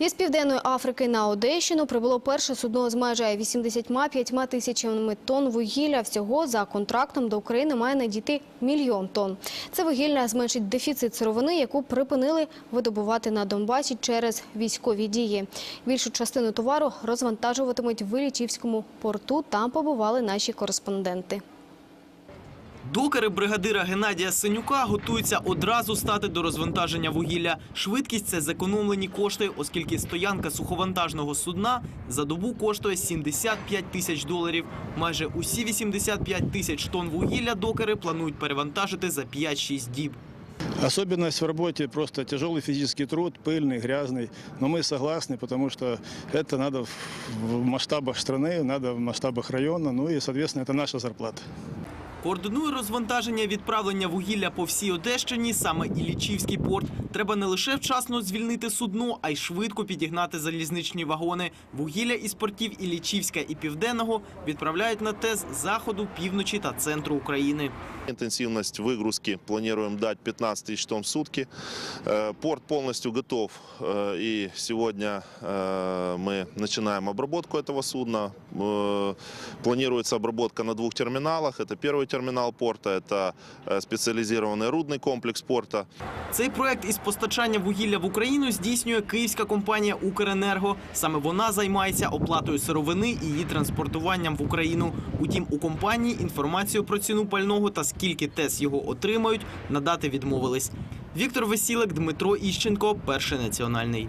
Із Південної Африки на Одещину прибуло перше судно з майже 85 тисячами тонн вугілля. Всього за контрактом до України має надійти мільйон тонн. Це вугілля зменшить дефіцит сировини, яку припинили видобувати на Донбасі через військові дії. Більшу частину товару розвантажуватимуть в Іллічівському порту. Там побували наші кореспонденти. Докери бригадира Геннадія Синюка готуються одразу стати до розвантаження вугілля. Швидкість це зекономлені кошти, оскільки стоянка суховантажного судна за добу коштує 75 тисяч доларів. Майже усі 85 тисяч тонн вугілля докери планують перевантажити за 5-6 діб. Особенность в работе просто тяжелый физический труд, пыльный, грязный. Но мы согласны, потому что это надо в в масштабах страны, надо в масштабах района, ну и, соответственно, это наша зарплата. Координує розвантаження відправлення вугілля по всій Одещині саме Іллічівський порт. Треба не лише вчасно звільнити судно, а й швидко підігнати залізничні вагони. Вугілля із портів Іллічівська і Південного відправляють на ТЕС з заходу, півночі та центру України. Интенсивность выгрузки планируем дать 15 тысяч тонн в сутки. Э, Порт полностью готов, э, и сегодня э, мы начинаем обработку этого судна. Э, Планируется обработка на двух терминалах. Это первый терминал порта, это э, специализированный рудный комплекс порта. Цей проект із постачання вугілля в Україну здійснює київська компанія Укренерго. Саме вона займається оплатою сировини і її транспортуванням в Україну. Утім, у компанії інформацію про ціну пального та скільки ТЕС його отримають, надати відмовились. Віктор Весілик, Дмитро Іщенко, перший національний.